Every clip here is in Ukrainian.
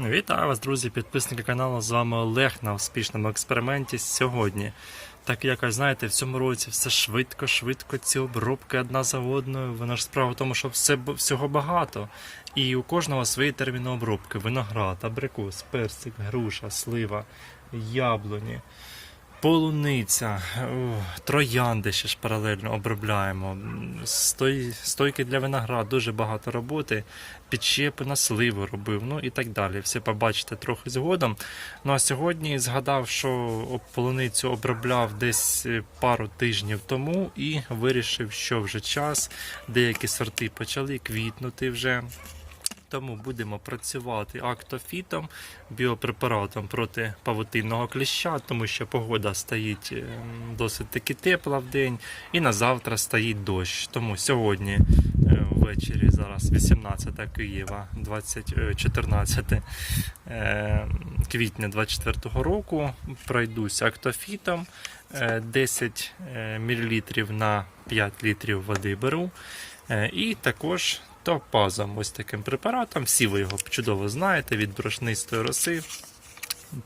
Вітаю вас, друзі, підписники каналу. З вами Олег на успішному експерименті сьогодні. Так якось знаєте, в цьому році все швидко, швидко ці обробки одна за одною. Вона ж справа в тому, що все всього багато. І у кожного свої терміни обробки: виноград, абрикос, персик, груша, слива, яблуні. Полуниця, троянди ще ж паралельно обробляємо. Стой, стойки для виноград, дуже багато роботи. Підщепи на сливу робив, ну і так далі. Все побачите трохи згодом. Ну а сьогодні згадав, що полуницю обробляв десь е, пару тижнів тому і вирішив, що вже час. Деякі сорти почали квітнути вже. Тому будемо працювати актофітом, біопрепаратом проти павутинного кліща, тому що погода стоїть ем, досить таки тепла в день, і на завтра стоїть дощ. Тому сьогодні е, ввечері, зараз 18 Києва, 20, е, 14 е, квітня 24 року, пройдусь актофітом. е, 10 мл на 5 літрів води беру. Е, І також топазом, ось таким препаратом. Всі ви його чудово знаєте від брошнистої роси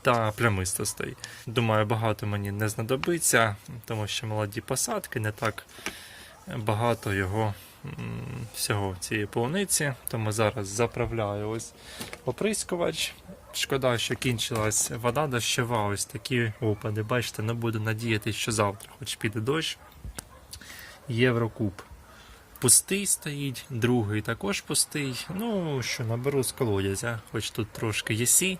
та плямистостей. Думаю, багато мені не знадобиться, тому що молоді посадки не так багато його всього цієї полуниці. Тому зараз заправляю ось оприскувач. Шкода, що кінчилась вода дощова, ось такі опади. Бачите, не буду надіятися, що завтра, хоч піде дощ. Єврокуб пустий стоїть, другий також пустий. Ну що, наберу з колодязя, хоч тут трошки єсі.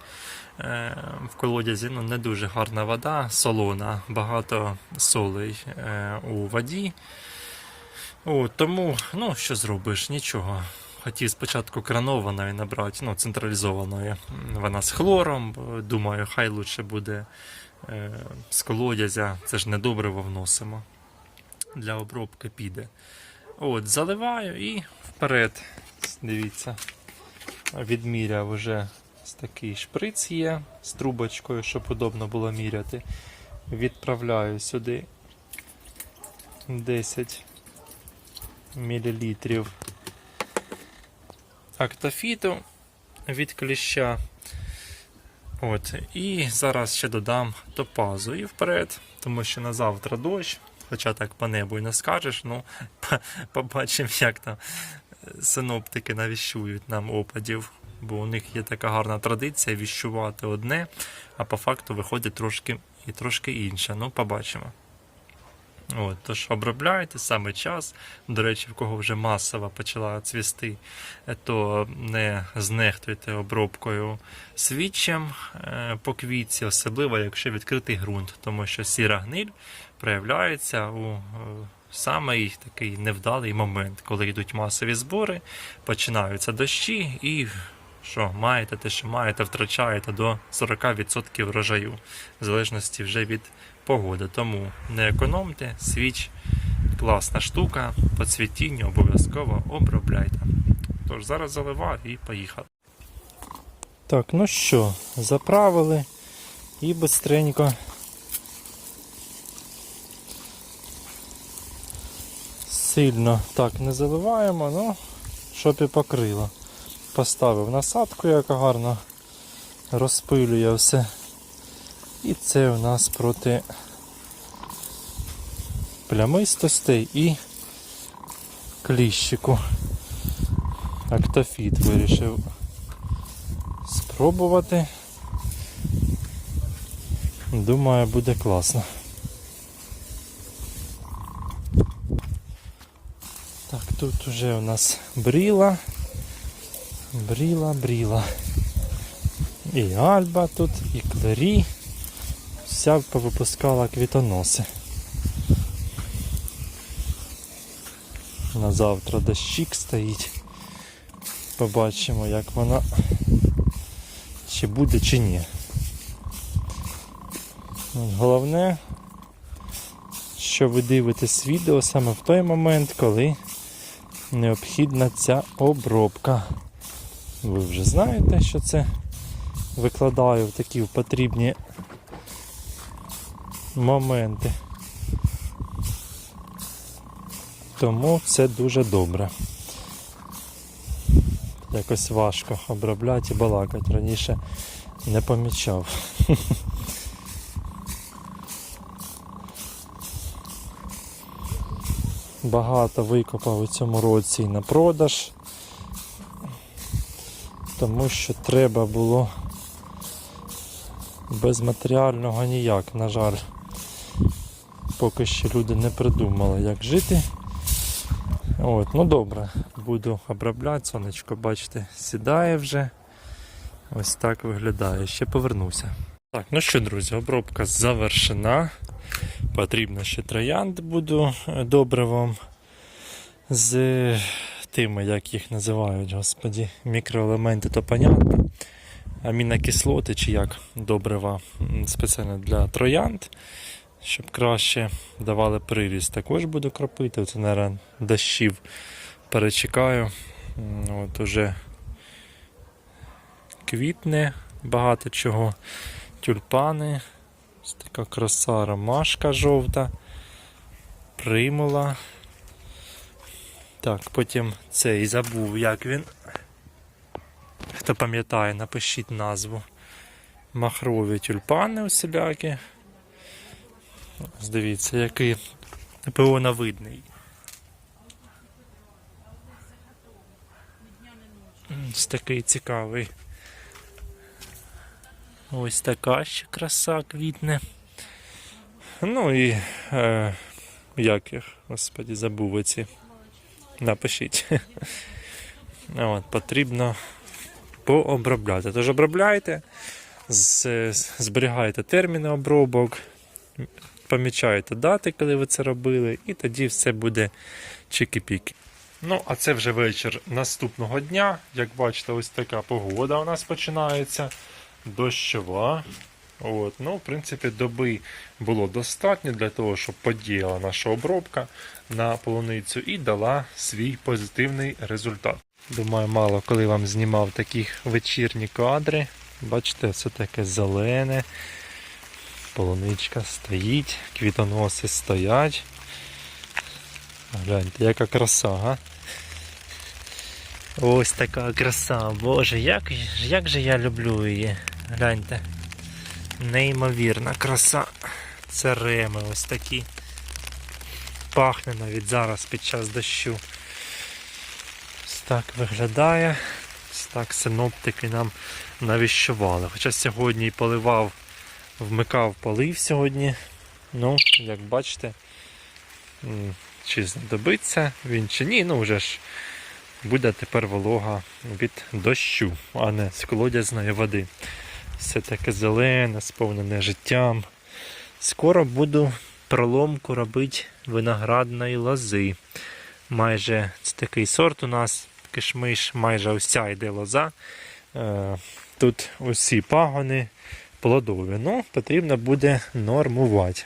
Е, в колодязі ну, не дуже гарна вода, солона, багато солей е, у воді. О, тому, ну, що зробиш, нічого. Хотів спочатку кранованої набрати, ну, централізованої. Вона з хлором. Думаю, хай лучше буде е, з колодязя. Це ж не добриво вносимо. Для обробки піде. От, заливаю і вперед. Дивіться, відміряв вже такий шприц є з трубочкою, щоб удобно було міряти. Відправляю сюди 10 мл актофіту від кліща. От, і зараз ще додам топазу і вперед, тому що на завтра дощ. Хоча так по небу і не скажеш, ну побачимо, як там синоптики навіщують нам опадів. Бо у них є така гарна традиція віщувати одне, а по факту виходить трошки і трошки інше. Ну, побачимо. От, тож обробляйте саме час. До речі, в кого вже масово почала цвісти, е, то не знехтуйте обробкою свідчем е, по квітці, особливо якщо відкритий ґрунт, тому що сіра гниль проявляється у е, самий такий невдалий момент, коли йдуть масові збори, починаються дощі і. Що маєте те, що маєте, втрачаєте до 40% врожаю, в залежності вже від погоди. Тому не економте, свіч класна штука, по цвітінню обов'язково обробляйте. Тож зараз заливаю і поїхав. Так, ну що, заправили і бистренько. Сильно так не заливаємо, ну, щоб і покрило. Поставив насадку, яка гарно розпилює все. І це у нас проти плямистостей і кліщику. Актофіт вирішив спробувати. Думаю, буде класно. Так, тут уже у нас бріла. Бріла, бріла. І Альба тут, і Клері. Вся повипускала квітоноси. На завтра дощик стоїть. Побачимо, як вона чи буде, чи ні. Головне, що ви дивитесь відео саме в той момент, коли необхідна ця обробка. Ви вже знаєте, що це викладаю в такі потрібні моменти. Тому це дуже добре. якось важко обробляти і балакати. Раніше не помічав. Багато викопав у цьому році і на продаж, тому що треба було без матеріального ніяк, на жаль. Поки що люди не придумали, як жити. От, ну добре, буду обробляти, сонечко, бачите, сідає вже. Ось так виглядає. Ще повернуся. Так, ну що, друзі, обробка завершена. Потрібно ще троянд буду е, добривом з тими, як їх називають, господі, мікроелементи, то понятно. Амінокислоти чи як добрива спеціально для троянд, щоб краще давали приріст. Також буду кропити. Це, наверное, дощів перечекаю. От уже квітне багато чого. Тюльпани. Ось така краса ромашка жовта. Примула. Так, потім цей забув, як він. Хто пам'ятає, напишіть назву. Махрові тюльпани усілякі. Ось Дивіться, який пионовидний. Ось такий цікавий. Ось така ще краса квітне. Ну і е, як їх, господі, забув оці. Напишіть. От, потрібно пообробляти. Тож обробляйте, зберігайте терміни обробок, помічаєте дати, коли ви це робили, і тоді все буде чики-піки. Ну, а це вже вечір наступного дня. Як бачите, ось така погода у нас починається. Дощова. От, ну, в принципі, доби було достатньо для того, щоб подіяла наша обробка на полуницю і дала свій позитивний результат. Думаю, мало коли вам знімав такі вечірні кадри. Бачите, все таке зелене. Полуничка стоїть, квітоноси стоять. Гляньте, яка краса, га? Ось така краса, боже, як, як же я люблю її. Гляньте. Неймовірна краса. Це реми ось такі. Пахне навіть зараз під час дощу. Ось так виглядає. Ось так синоптики нам навіщували. Хоча сьогодні і поливав, вмикав полив сьогодні. Ну, як бачите, чи знадобиться він чи ні, ну вже ж буде тепер волога від дощу, а не з колодязної води. Все таке зелене, сповнене життям. Скоро буду проломку робити виноградної лози. Майже це такий сорт у нас, кишмиш, майже ця йде лоза. Е, Тут усі пагони плодові. Ну, потрібно буде нормувати.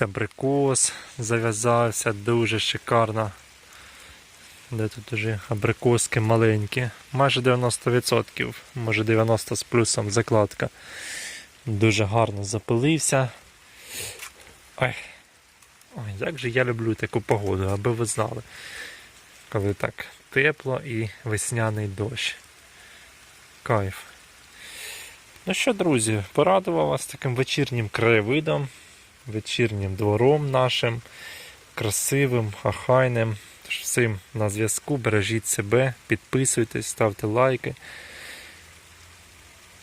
Абрикос зав'язався дуже шикарно. Де тут уже абрикоски маленькі. Майже 90%, може 90% з плюсом закладка. Дуже гарно запилився. Ой. Ой, як же я люблю таку погоду, аби ви знали. Коли так тепло і весняний дощ. Кайф. Ну що, друзі, порадував вас таким вечірнім краєвидом, вечірнім двором нашим, красивим, ахайним. Тож всім на зв'язку, бережіть себе, підписуйтесь, ставте лайки.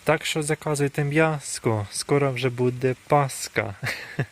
Так що заказуйте м'яско, скоро вже буде Пасха.